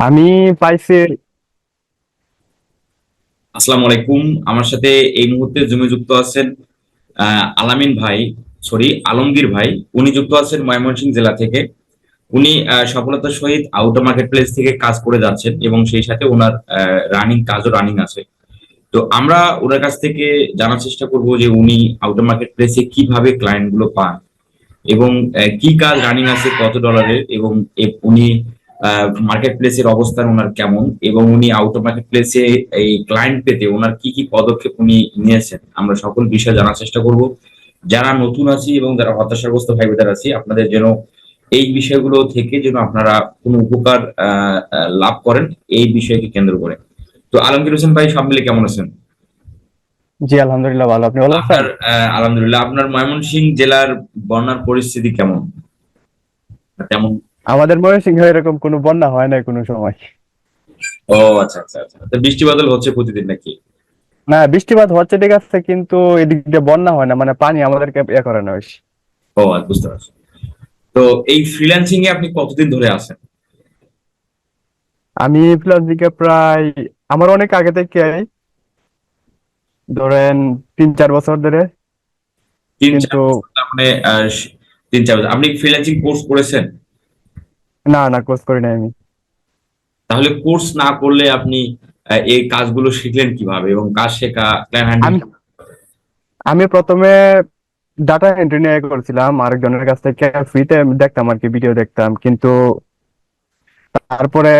আমি পাইছি আসসালামু আলাইকুম। আমার সাথে এই মুহূর্তে জুমে যুক্ত আছেন আলামিন ভাই সরি আলমগীর ভাই। উনি যুক্ত আছেন ময়মনসিংহ জেলা থেকে। উনি সফলতার সহিত আউটার মার্কেট প্লেস থেকে কাজ করে যাচ্ছেন এবং সেই সাথে ওনার রানিং কাজও রানিং আছে। তো আমরা ওনার কাছ থেকে জানার চেষ্টা করব যে উনি আউটার মার্কেট প্লেসে কীভাবে ক্লায়েন্টগুলো পান এবং কি কাজ রানিং আছে, কত ডলারের এবং উনি মার্কেট প্লেসের অবস্থান ওনার কেমন? এবং উনি আউট অফ মার্কেট প্লেসে এই ক্লায়েন্ট পেতে ওনার কি কি পদক্ষেপ উনি নিয়েছেন? আমরা সকল বিষয় জানার চেষ্টা করব। যারা নতুন আছি এবং যারা হতাশাগ্রস্ত ভাই বোনেরা আছি আপনাদের যেন এই বিষয়গুলো থেকে যেন আপনারা কোনো উপকার লাভ করেন এই বিষয়কে কেন্দ্র করে। তো আলমগীর হোসেন ভাই সব মিলে কেমন আছেন? জি আলহামদুলিল্লাহ ভালো। আপনি ভালো আছেন? আপনার আলহামদুলিল্লাহ আপনার ময়মনসিংহ জেলার বন্যার পরিস্থিতি কেমন? তেমন আমাদের ময়মনসিংহে এরকম কোনো বন্যা হয় না কোনো সময়। ও আচ্ছা আচ্ছা আচ্ছা। তো বৃষ্টি বাদল হচ্ছে প্রতিদিন নাকি? না বৃষ্টিপাত হচ্ছে ঠিক আছে কিন্তু এদিক দিয়ে বন্যা হয় না মানে পানি আমাদেরকে ইয়ে করে না বেশি। ও আচ্ছা, বুঝতে পারছি। তো এই ফ্রিল্যান্সিং এ আপনি কতদিন ধরে আছেন? আমি প্লাস দিকে প্রায় আমার অনেক আগে থেকে ধরেন তিন চার বছর ধরে। তিন চার কিন্তু বছর, মানে তিন চার বছর। আপনি ফ্রিল্যান্সিং কোর্স করেছেন? না না কোর্স করি নাই আমি। তাহলে কোর্স না করলে আপনি এই কাজগুলো শিখলেন কীভাবে এবং কাজ শেখা আমি আমি প্রথমে ডাটা এন্ট্রি নিয়ে করছিলাম আরেকজনের কাছ থেকে ফ্রিতে দেখতাম আর কি ভিডিও দেখতাম। কিন্তু তারপরে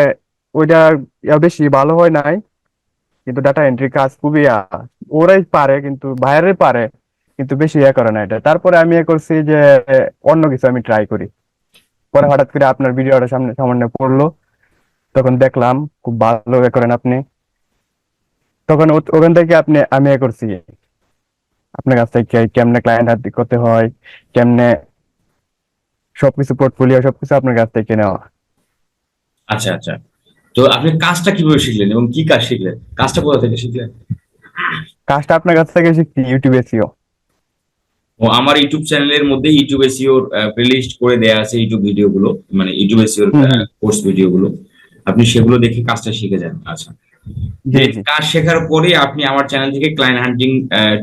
ওইটা ইয়া বেশি ভালো হয় নাই। কিন্তু ডাটা এন্ট্রি কাজ খুবই ওরাই পারে কিন্তু বাইরে পারে কিন্তু বেশি ইয়ে করে না এটা। তারপরে আমি ইয়ে করছি যে অন্য কিছু আমি ট্রাই করি। পরে হঠাৎ করে আপনার ভিডিওটা সামনে সামনে পড়ল। তখন দেখলাম খুব ভালো ইয়ে করেন আপনি। তখন ওখান থেকে আপনি আমি ইয়ে করছি। আপনার কাছ থেকে কেমনে ক্লায়েন্ট হাত করতে হয় কেমনে সবকিছু পোর্টফোলিও সবকিছু আপনার কাছ থেকে নেওয়া। আচ্ছা আচ্ছা। তো আপনি কাজটা কীভাবে শিখলেন এবং কি কাজ শিখলেন? কাজটা কোথা থেকে শিখলেন? কাজটা আপনার কাছ থেকে শিখছি ইউটিউবে সিও ও আমার ইউটিউব চ্যানেলের মধ্যে ইউটিউব এসিওর প্লেলিস্ট করে দেয়া আছে ইউটিউব ভিডিও গুলো মানে ইউটিউব এসিওর। কোর্স ভিডিও গুলো আপনি সেগুলো দেখে কাজটা শিখে যান আচ্ছা। কাজ শেখার পরে আপনি আমার চ্যানেল থেকে ক্লায়েন্ট হান্টিং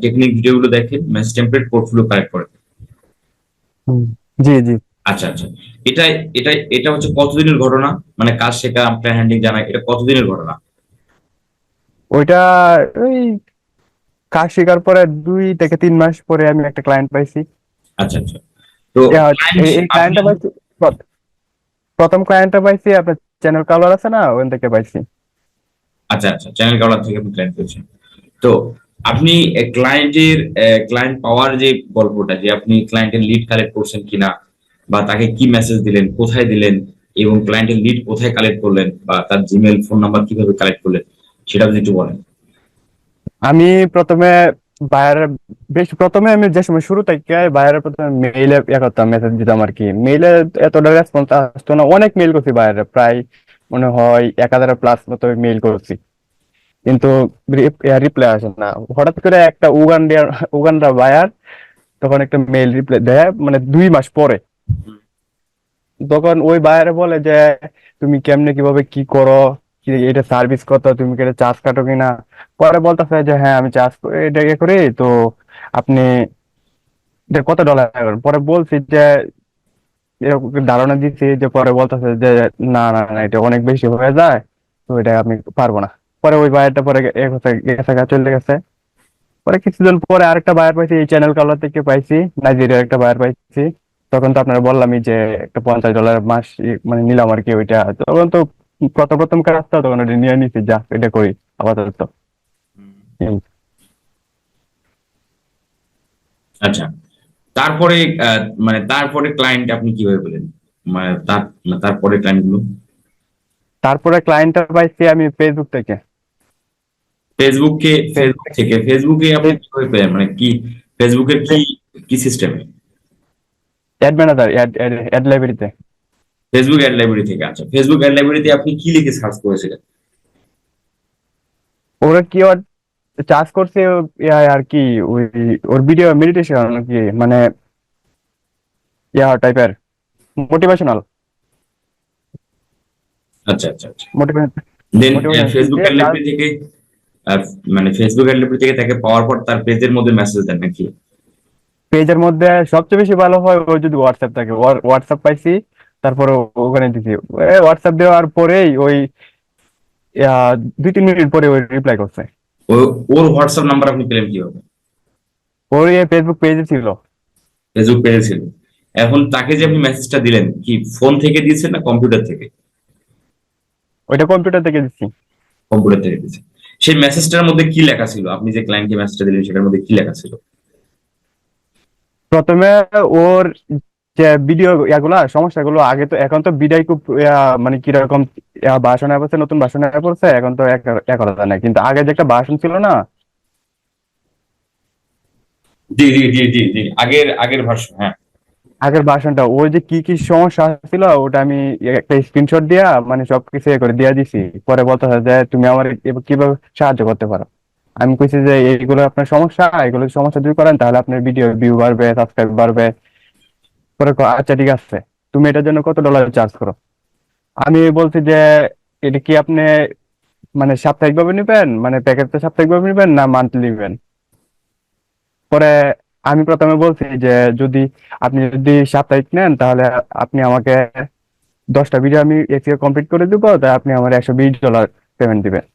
টেকনিক ভিডিওগুলো দেখেন মেসেজ টেমপ্লেট পোর্টফোলিও কালেক্ট করেন। জি জি। আচ্ছা আচ্ছা। এটা এটা এটা হচ্ছে কতদিনের ঘটনা? মানে কাজ শেখা ক্লায়েন্ট হ্যান্ডিং জানা এটা কতদিনের ঘটনা? ওইটা ওই কাজ শেখার পরে দুই থেকে তিন মাস পরে আমি একটা ক্লায়েন্ট পাইছি। আচ্ছা আচ্ছা। তো এই- ক্লায়েন্টটা পাইছি প্রথম ক্লায়েন্টটা পাইছি আপনার চ্যানেল কালার আছে না ওখান থেকে পাইছি। আচ্ছা আচ্ছা চ্যানেল কাউলার থেকে আপনি ক্লায়েন্ট পেয়েছেন। তো আপনি ক্লায়েন্টের ক্লায়েন্ট পাওয়ার যে গল্পটা যে আপনি ক্লায়েন্টের লিড কালেক্ট করছেন কিনা বা তাকে কি মেসেজ দিলেন কোথায় দিলেন এবং ক্লায়েন্টের লিড কোথায় কালেক্ট করলেন বা তার জিমেল ফোন নাম্বার কীভাবে কালেক্ট করলেন সেটা যদি একটু বলেন। আমি প্রথমে বায়ারের বেশ প্রথমে আমি যে সময় শুরু থেকে বায়ারের প্রথমে মেইলে ইয়ে করতাম মেসেজ দিতাম আর কি। মেইলে এতটা রেসপন্স আসতো না অনেক মেইল করছি বায়ারে প্রায় মনে হয় এক হাজারের প্লাস মতো মেইল করছি। কিন্তু রিপ্লাই আসে না। হঠাৎ করে একটা উগান্ডিয়ার উগান্ডা বায়ার তখন একটা মেইল রিপ্লাই দেয় মানে দুই মাস পরে। তখন ওই বায়ারে বলে যে তুমি কেমনে কীভাবে কি করো? এটা সার্ভিস কত? তুমি কি চার্জ কাটো কিনা? পরে বলতেছে যে হ্যাঁ আমি চার্জ এটা ইয়ে করি, তো আপনি কত ডলার পরে বলছি যে ধারণা দিচ্ছি যে, পরে বলতেছে যে, না না না, এটা অনেক বেশি হয়ে যায়, তো এটা আমি পারব না। পরে ওই বায়ারটা পরে গেছে চলে গেছে। পরে কিছুদিন পরে আরেকটা বায়ার পাইছি, এই চ্যানেল কালার থেকে পাইছি নাইজেরিয়ার একটা বায়ার পাইছি। তখন তো আপনারা বললামই যে, একটা পঞ্চাশ ডলার মাস মানে নিলাম আর কি ওইটা। তখন তো প্রথম প্রথম কাজটা তখন ওটা নিয়ে নিছি যা এটা করি আপাতত। আচ্ছা তারপরে মানে তারপরে ক্লায়েন্ট আপনি কীভাবে পেলেন? মানে তার মানে তারপরে ক্লায়েন্টগুলো তারপরে ক্লায়েন্টটা পাইছি আমি ফেসবুক থেকে। ফেসবুককে ফেসবুক থেকে। ফেসবুকে আপনি কীভাবে পেলেন? মানে কি ফেসবুকের কি কি সিস্টেমে অ্যাড ম্যানেজার অ্যাড অ্যাড লাইব্রেরিতে ফেসবুক অ্যাড লাইব্রেরি থেকে আচ্ছা ফেসবুক অ্যাড লাইব্রেরিতে আপনি কি লিখে সার্চ করেছিলেন? ওরা কি ওর চার্জ করছে আর কি ওই ওর ভিডিও মেডিটেশন কি মানে ইয়া টাইপের মোটিভেশনাল আচ্ছা আচ্ছা আচ্ছা। দেন ফেসবুক অ্যাড লাইব্রেরি থেকে মানে ফেসবুক অ্যাড লাইব্রেরি থেকে তাকে পাওয়ার পর তার পেজের মধ্যে মেসেজ দেন নাকি? পেজের মধ্যে সবচেয়ে বেশি ভালো হয় ওই যদি হোয়াটসঅ্যাপ থাকে। হোয়াটসঅ্যাপ পাইছি তারপরে ওখানে দিছি। হোয়াটসঅ্যাপ দেওয়ার পরেই ওই দুই তিন মিনিট পরে ওই রিপ্লাই করছে। ওর হোয়াটসঅ্যাপ নাম্বার আপনি পেলেন কীভাবে? ওর এই ফেসবুক পেজে ছিল। ফেসবুক পেজে ছিল। এখন তাকে যে আপনি মেসেজটা দিলেন কি ফোন থেকে দিয়েছেন না কম্পিউটার থেকে? ওইটা কম্পিউটার থেকে দিচ্ছি কম্পিউটার থেকে দিয়েছেন সেই মেসেজটার মধ্যে কি লেখা ছিল? আপনি যে ক্লায়েন্টকে মেসেজটা দিলেন সেটার মধ্যে কি লেখা ছিল? প্রথমে ওর যে ভিডিও এগুলা সমস্যাগুলো আগে তো এখন তো বিদায় খুব মানে কীরকম ভাষণ পড়ছে নতুন ভাষণ পড়ছে এখন তো এক কথা নাই কিন্তু আগে যে একটা ভাষণ ছিল না? জি জি জি জি জি আগের আগের ভার্সন হ্যাঁ। আগের ভাষণটা ওই যে কি কি সমস্যা ছিল ওটা আমি একটা স্ক্রিনশট দিয়া মানে সবকিছু করে দিয়া দিছি। পরে বলতে হয় যে তুমি আমার কীভাবে সাহায্য করতে পারো? আমি কইছি যে এইগুলো আপনার সমস্যা এগুলো সমস্যা দূর করেন তাহলে আপনার ভিডিও ভিউ বাড়বে সাবস্ক্রাইব বাড়বে। পরে আচ্ছা ঠিক আছে। তুমি এটার জন্য কত ডলার চার্জ করো? আমি বলছি যে, এটা কি আপনি মানে সাপ্তাহিক ভাবে নিবেন? মানে প্যাকেজটা সাপ্তাহিক ভাবে নিবেন না মান্থলি নিবেন? পরে আমি প্রথমে বলছি যে, যদি আপনি যদি সাপ্তাহিক নেন, তাহলে আপনি আমাকে দশটা ভিডিও আমি এসিও কমপ্লিট করে দিব। তাই আপনি আমার একশো বিশ ডলার পেমেন্ট দিবেন।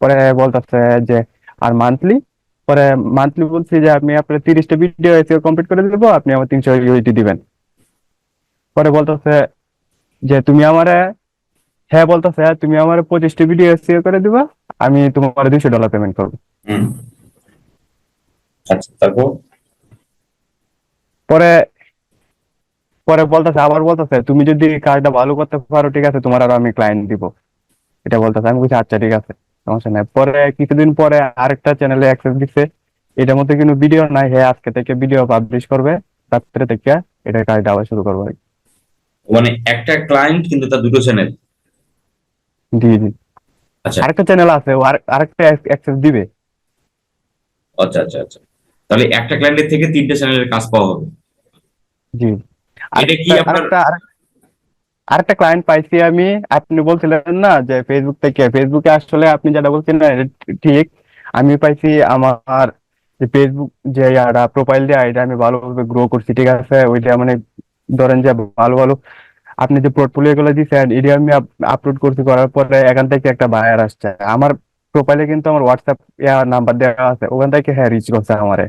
পরে বলতেছে যে, আর মান্থলি পরে মান্থলি বলছি যে, আপনি আপনার তিরিশটা ভিডিও এসিও কমপ্লিট করে দেবো। আপনি আমার তিনশো ইউএসডি দিবেন। পরে বলতেছে যে তুমি আমারে হ্যাঁ বলতেছে তুমি আমার পঁচিশটি ভিডিও এসিও করে দিবা আমি তোমার দুইশো ডলার পেমেন্ট করব। পরে পরে বলতেছে আবার বলতেছে তুমি যদি কাজটা ভালো করতে পারো ঠিক আছে তোমার আরও আমি ক্লায়েন্ট দিব। এটা বলতেছে আমি বলছি আচ্ছা ঠিক আছে সমস্যা নাই। পরে কিছুদিন পরে আরেকটা চ্যানেলে অ্যাক্সেস দিচ্ছে এটার মধ্যে কিন্তু ভিডিও নাই হ্যাঁ আজকে থেকে ভিডিও পাবলিশ করবে রাত্রে থেকে এটা কাজটা আবার শুরু করব মানে একটা ক্লায়েন্ট কিন্তু তার দুটো চ্যানেল জি জি। আচ্ছা। আরেকটা চ্যানেল আছে আরেকটা অ্যাক্সেস দিবে। আচ্ছা আচ্ছা আচ্ছা। তাহলে একটা ক্লায়েন্টের থেকে তিনটে চ্যানেলের কাজ পাওয়া হবে। জি। এটা কি আপনার আরেকটা ক্লায়েন্ট পাইছি আমি। আপনি বলছিলেন না যে ফেসবুক থেকে ফেসবুকে আসলে আপনি যেটা বলছেন না ঠিক আমি পাইছি আমার যে ফেসবুক যে প্রোফাইল দিয়ে এটা আমি ভালোভাবে গ্রো করছি ঠিক আছে? ওইটা মানে ধরেন যে ভালো ভালো আপনি যে পোর্টফোলিও গুলো দিচ্ছেন এটা আমি আপলোড করছি করার পরে এখান থেকে একটা বায়ার আসছে। আমার প্রোফাইলে কিন্তু আমার হোয়াটসঅ্যাপ নাম্বার দেওয়া আছে ওখান থেকে হ্যাঁ রিচ করছে আমারে।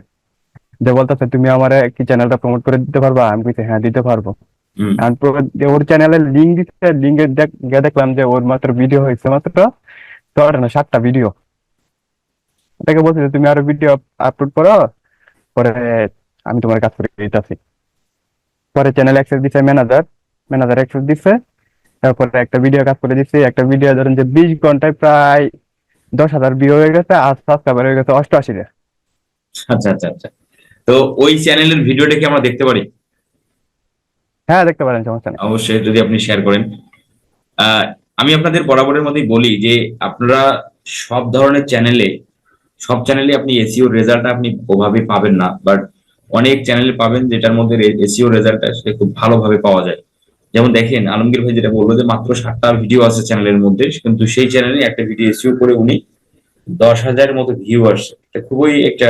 যে বলতেছে তুমি আমার কি চ্যানেলটা প্রমোট করে দিতে পারবা? আমি কইছি হ্যাঁ দিতে পারব। ওর চ্যানেলের লিঙ্ক দিচ্ছে লিঙ্কে গিয়ে দেখলাম যে ওর মাত্র ভিডিও হয়েছে মাত্র ছটা না সাতটা ভিডিও তাকে বলছি তুমি আরও ভিডিও আপলোড করো পরে আমি তোমার কাজ করে দিতেছি। পরে চ্যানেল অ্যাক্সেস দিচ্ছে ম্যানেজার ম্যানেজার অ্যাক্সেস দিচ্ছে তারপরে একটা ভিডিও কাজ করে দিচ্ছে একটা ভিডিও ধরেন যে বিশ ঘন্টায় প্রায় দশ হাজার ভিউ হয়ে গেছে আর সাবস্ক্রাইবার হয়ে গেছে অষ্টআশি আচ্ছা আচ্ছা আচ্ছা। তো ওই চ্যানেলের ভিডিওটা কি আমরা দেখতে পারি? হ্যাঁ দেখতে পারেন সমস্যা নেই। অবশ্যই যদি আপনি শেয়ার করেন। আমি আপনাদের বরাবরের মধ্যেই বলি যে আপনারা সব ধরনের চ্যানেলে সব চ্যানেলে আপনি এসিও রেজাল্ট আপনি ওভাবে পাবেন না বাট অনেক চ্যানেলে পাবেন যেটার মধ্যে এসিও রেজাল্ট আসলে খুব ভালোভাবে পাওয়া যায়। যেমন দেখেন, আলমগীর ভাই যেটা বলল যে মাত্র সাতটা ভিডিও আছে চ্যানেলের মধ্যে, কিন্তু সেই চ্যানেলে একটা ভিডিও এসিও করে উনি দশ হাজার মতো ভিউ আসছে এটা খুবই একটা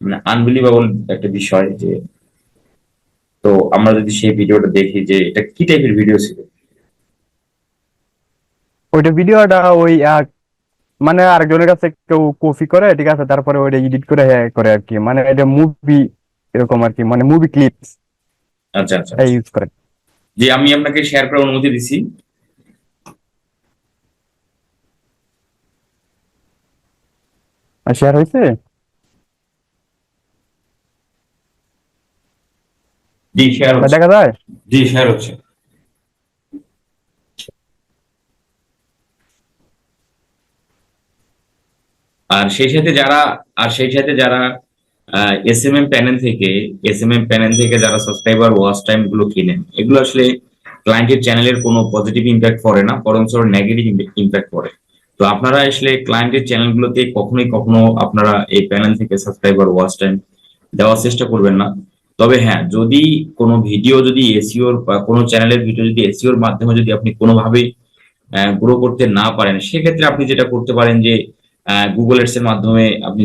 মানে আনবিলিভেবল একটা বিষয় যে, তো আমরা যদি সেই ভিডিওটা দেখি যে এটা কি টাইপের ভিডিও ছিল? ওইটা ভিডিওটা ওই মানে আরেকজনের কাছে কেউ কপি করে, ঠিক আছে? তারপরে ওইটা এডিট করে হ্যাঁ করে আর কি। মানে এটা মুভি এরকম আর কি মানে মুভি ক্লিপস আচ্ছা আচ্ছা ইউজ করে। যে আমি আপনাকে শেয়ার করার অনুমতি দিছি। আর শেয়ার হয়েছে? জি শেয়ার হচ্ছে। দেখা যায়? জি শেয়ার হচ্ছে। আর সেই সাথে যারা আর সেই সাথে যারা এস এম এম প্যানেল থেকে এস এম এম প্যানেল থেকে যারা সাবস্ক্রাইবার ওয়াচ টাইমগুলো কিনেন, এগুলো আসলে ক্লায়েন্টের চ্যানেলের কোনো পজিটিভ ইম্প্যাক্ট করে না বরং নেগেটিভ ইম্প্যাক্ট করে তো আপনারা আসলে ক্লায়েন্টের চ্যানেলগুলোতে কখনোই কখনো আপনারা এই প্যানেল থেকে সাবস্ক্রাইবার ওয়াচ টাইম দেওয়ার চেষ্টা করবেন না। তবে হ্যাঁ যদি কোনো ভিডিও যদি এসিওর বা কোনো চ্যানেলের ভিডিও যদি এসিওর মাধ্যমে যদি আপনি কোনোভাবেই গ্রো করতে না পারেন, সেক্ষেত্রে আপনি যেটা করতে পারেন যে গুগল এডস এর মাধ্যমে আপনি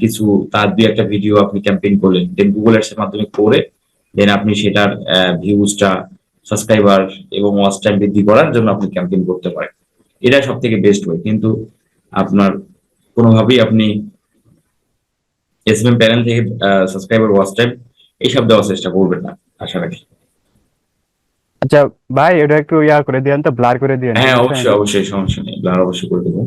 কিছু তার দুই একটা ভিডিও আপনি ক্যাম্পেইন করলেন। দেন গুগল এডস এর মাধ্যমে করে দেন আপনি সেটার ভিউজটা সাবস্ক্রাইবার এবং ওয়াচ টাইম বৃদ্ধি করার জন্য আপনি ক্যাম্পেইন করতে পারেন। এটা সব থেকে বেস্ট ওয়ে কিন্তু আপনার কোনোভাবেই আপনি এসএমএম প্যানেল থেকে সাবস্ক্রাইবার ওয়াচ টাইম এইসব দেওয়ার চেষ্টা করবেন না আশা রাখি। আচ্ছা ভাই এটা একটু ইয়া করে দিয়েন তো ব্লার করে দিয়েন। হ্যাঁ অবশ্যই অবশ্যই সমস্যা নেই ব্লার অবশ্যই করে দেবো।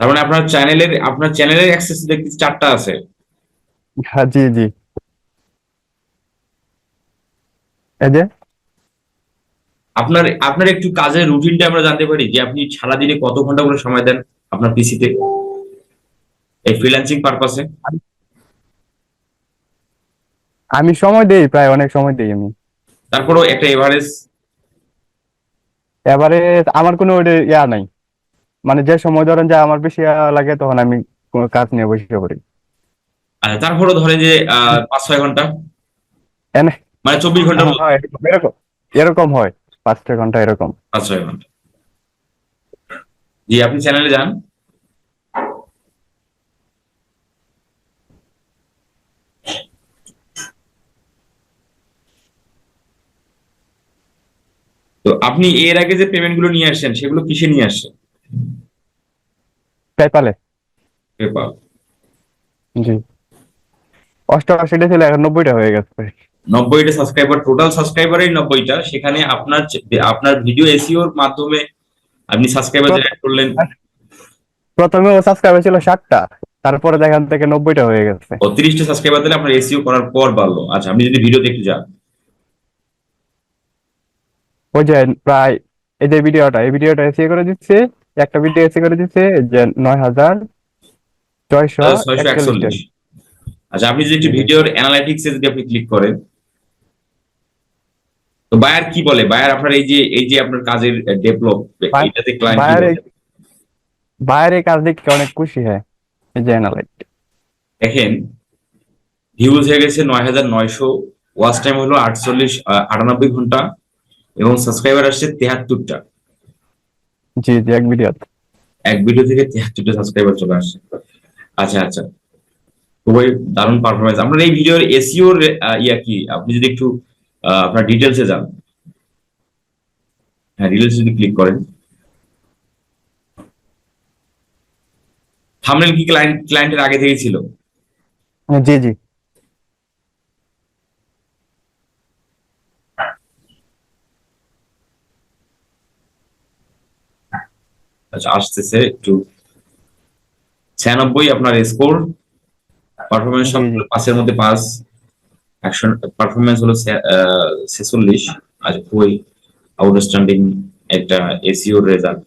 তার মানে আপনার চ্যানেলের আপনার চ্যানেলের অ্যাক্সেস দেখতে চারটা আছে। হ্যাঁ জি জি। এই যে? আপনার আপনার একটু কাজের রুটিনটা আমরা জানতে পারি যে আপনি সারাদিনে কত ঘণ্টা করে সময় দেন আপনার পিসিতে এই ফ্রিল্যান্সিং পারপাসে আমি সময় দেই প্রায় অনেক সময় দেই আমি। তারপরেও একটা এভারেজ এবারে আমার কোনো ইয়া নাই। মানে যে সময় ধরেন যে আমার বেশি লাগে তখন আমি কোনো কাজ নিয়ে বসে পড়ি। আচ্ছা তারপরেও ধরেন যে পাঁচ ছয় ঘণ্টা? এনে। মানে চব্বিশ ঘণ্টা এরকম এরকম হয় পাঁচ ছয় ঘণ্টা এরকম। পাঁচ ছয় ঘণ্টা। জি আপনি চ্যানেলে যান। তো আপনি এর আগে যে পেমেন্টগুলো নিয়ে আসছেন সেগুলো কিসে নিয়ে আসছেন? পেপালে? পেপাল। জি। অষ্টআশিটা ছিল এখন নব্বইটা হয়ে গেছে নব্বইটা সাবস্ক্রাইবার টোটাল সাবস্ক্রাইবারই নব্বইটা। সেখানে আপনার আপনার ভিডিও এসিওর মাধ্যমে আপনি সাবস্ক্রাইবার অ্যাড করলেন। প্রথমে ও সাবস্ক্রাইবার ছিল ষাটটা তারপরে দেখান থেকে নব্বইটা হয়ে গেছে। ও তিরিশটা সাবস্ক্রাইবার দিলে আপনার এসিও করার পর বাড়লো। আচ্ছা আপনি যদি ভিডিও দেখতে যান। ওই যে প্রায় এই যে ভিডিওটা এই ভিডিওটা এসি করে দিচ্ছে একটা ভিডিও এসি করে দিচ্ছে যে নয় হাজার ছয়শো একচল্লিশ আচ্ছা আপনি যদি ভিডিওর অ্যানালাইটিক্স এ যদি আপনি ক্লিক করেন তো বায়ার কি বলে? বায়ার আপনার এই যে এই যে আপনার কাজের ডেভেলপ বায়ার- এটাতে ক্লায়েন্ট বাইরে বাইরে কাজ দেখে অনেক খুশি হয় এই যে অ্যানালাইট দেখেন ভিউজ হয়ে গেছে নয় হাজার নয়শো ওয়াচ টাইম হলো আটচল্লিশ আটানব্বই ঘণ্টা এবং সাবস্ক্রাইবার আসছে তেহাত্তরটা। জি জি এক ভিডিও এক ভিডিও থেকে তেহাত্তরটা সাবস্ক্রাইবার চলে আসছে। আচ্ছা আচ্ছা। খুবই দারুণ পারফরমেন্স আপনার এই ভিডিওর এসিওর ইয়া কি? আপনি যদি একটু আপনার ডিটেলসে যান। হ্যাঁ ডিটেলস যদি ক্লিক করেন। থামনেল কি ক্লায়েন্ট ক্লায়েন্টের আগে থেকে ছিল? জি জি। আচ্ছা আসতেছে একটু। ছিয়ানব্বই আপনার স্কোর পারফরমেন্স সব জি, জি। পাঁচের মধ্যে পাঁচ অ্যাকশন পারফরমেন্স হলো ছেচল্লিশ আচ্ছা খুবই আউটস্ট্যান্ডিং একটা এসিওর রেজাল্ট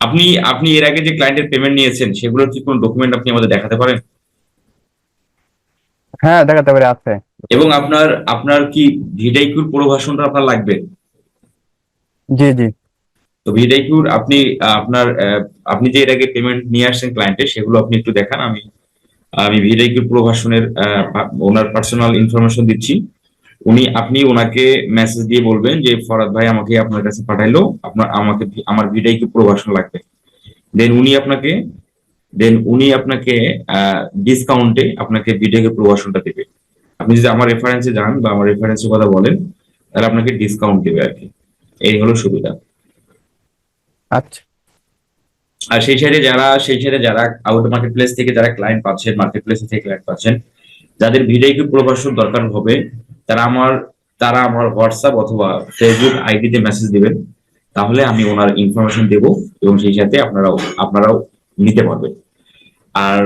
আপনি আপনি এর আগে যে ক্লায়েন্টের পেমেন্ট নিয়েছেন সেগুলোর কি কোনো ডকুমেন্ট আপনি আমাদের দেখাতে পারেন? হ্যাঁ দেখাতে পারে আছে। এবং আপনার আপনার কি ভিডাইকুর পুরো ভাষণটা আপনার লাগবে? জি জি। তো ভিডাইকুর আপনি আপনার আপনি যে এর আগে পেমেন্ট নিয়ে আসছেন ক্লায়েন্টে সেগুলো আপনি একটু দেখান। আমি আমি ভিডাইকুর পুরো ভাষণের আহ, ওনার পার্সোনাল ইনফরমেশন দিচ্ছি। উনি আপনি ওনাকে মেসেজ দিয়ে বলবেন যে ফরাদ ভাই আমাকে আপনার কাছে পাঠাইলো। আপনার আমাকে আমার ভিডাইকু পুরো ভাষণ লাগবে। দেন উনি আপনাকে দেন উনি আপনাকে ডিসকাউন্টে আপনাকে ভিডিওকে প্রভাষণটা দেবে। আপনি যদি আমার রেফারেন্সে যান বা আমার রেফারেন্সের কথা বলেন তাহলে আপনাকে ডিসকাউন্ট দেবে আর কি। এই হলো সুবিধা। আচ্ছা। আর সেই সাইডে যারা সেই সাইডে যারা আউট মার্কেট প্লেস থেকে যারা ক্লায়েন্ট পাচ্ছেন মার্কেট প্লেস থেকে ক্লায়েন্ট পাচ্ছেন যাদের ভিডিও প্রভাষণ দরকার হবে তারা আমার তারা আমার হোয়াটসঅ্যাপ অথবা ফেসবুক আইডিতে মেসেজ দিবেন তাহলে আমি ওনার ইনফরমেশন দেব এবং সেই সাথে আপনারাও আপনারাও নিতে পারবেন। আর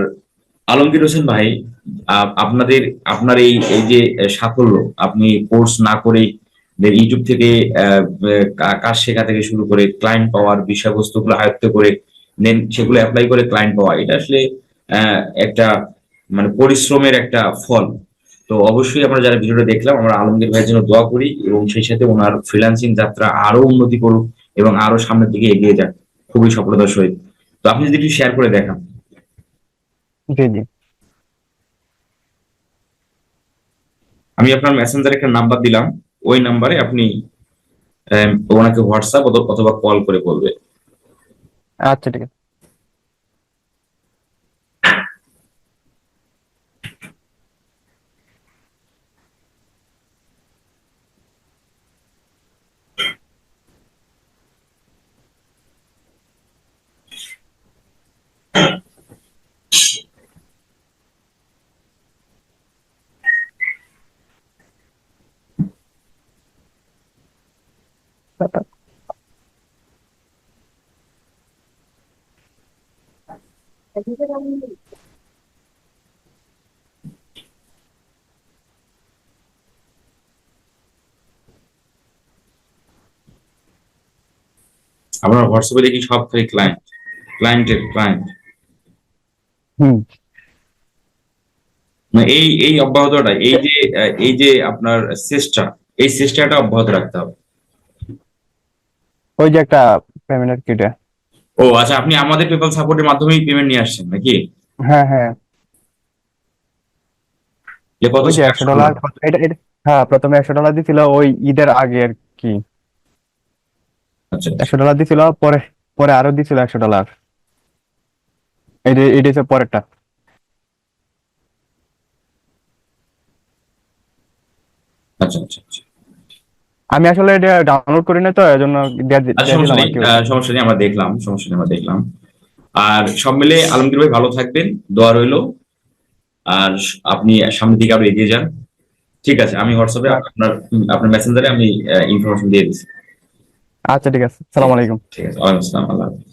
আলমগীর হোসেন ভাই আপনাদের, আপনার এই এই যে সাফল্য, আপনি কোর্স না করে ইউটিউব থেকে কাজ শেখা থেকে শুরু করে ক্লায়েন্ট পাওয়ার বিষয়বস্তুগুলো আয়ত্ত করে দেন সেগুলো অ্যাপ্লাই করে ক্লায়েন্ট পাওয়া, এটা আসলে একটা মানে পরিশ্রমের একটা ফল। তো অবশ্যই আমরা যারা ভিডিওটা দেখলাম, আমরা আলমগীর ভাইয়ের জন্য দোয়া করি এবং সেই সাথে ওনার ফ্রিল্যান্সিং যাত্রা আরও উন্নতি করুক এবং আরও সামনের দিকে এগিয়ে যাক। খুবই সফলতার সহিত। তো আপনি যদি একটু শেয়ার করে দেখান। জি জি। আমি আপনার মেসেঞ্জারে একটা নাম্বার দিলাম। ওই নাম্বারে আপনি ওনাকে হোয়াটসঅ্যাপ অথবা কল করে বলবে। আচ্ছা ঠিক আছে। আপনার হোয়াটসঅ্যাপে দেখি সব খালি ক্লায়েন্ট ক্লায়েন্টের ক্লায়েন্ট হুম। মানে এই এই অব্যাহতটা এই যে এই যে আপনার চেষ্টা এই চেষ্টাটা অব্যাহত রাখতে হবে। ওই যে একটা পেমেন্টের কিটে ও আচ্ছা আপনি আমাদের পেপাল সাপোর্টের মাধ্যমেই পেমেন্ট নিয়ে আসছেন নাকি? হ্যাঁ হ্যাঁ। যে কত একশো ডলার এটা এটা হ্যাঁ প্রথমে একশো ডলার দিছিল ওই ঈদের আগে আর কি। আচ্ছা একশো ডলার দিছিল পরে পরে আরও দিছিল একশো ডলার এটা এটা হচ্ছে পরেরটা। আচ্ছা আচ্ছা আচ্ছা। আমি আসলে এটা ডাউনলোড করি না তো এজন্য আচ্ছা সমস্যা নেই। সমস্যা আমরা দেখলাম সমস্যা নেই আমরা দেখলাম। আর সব মিলে আলমগীর ভাই ভালো থাকবেন দোয়া রইল। আর আপনি সামনের দিকে আরও এগিয়ে যান। ঠিক আছে আমি হোয়াটসঅ্যাপে আপনার আপনার মেসেঞ্জারে আমি ইনফরমেশন দিয়ে দিচ্ছি। আচ্ছা ঠিক আছে। সালাম আলাইকুম। ঠিক আছে ওয়ালাইকুম আসসালাম আল্লাহ হাফেজ।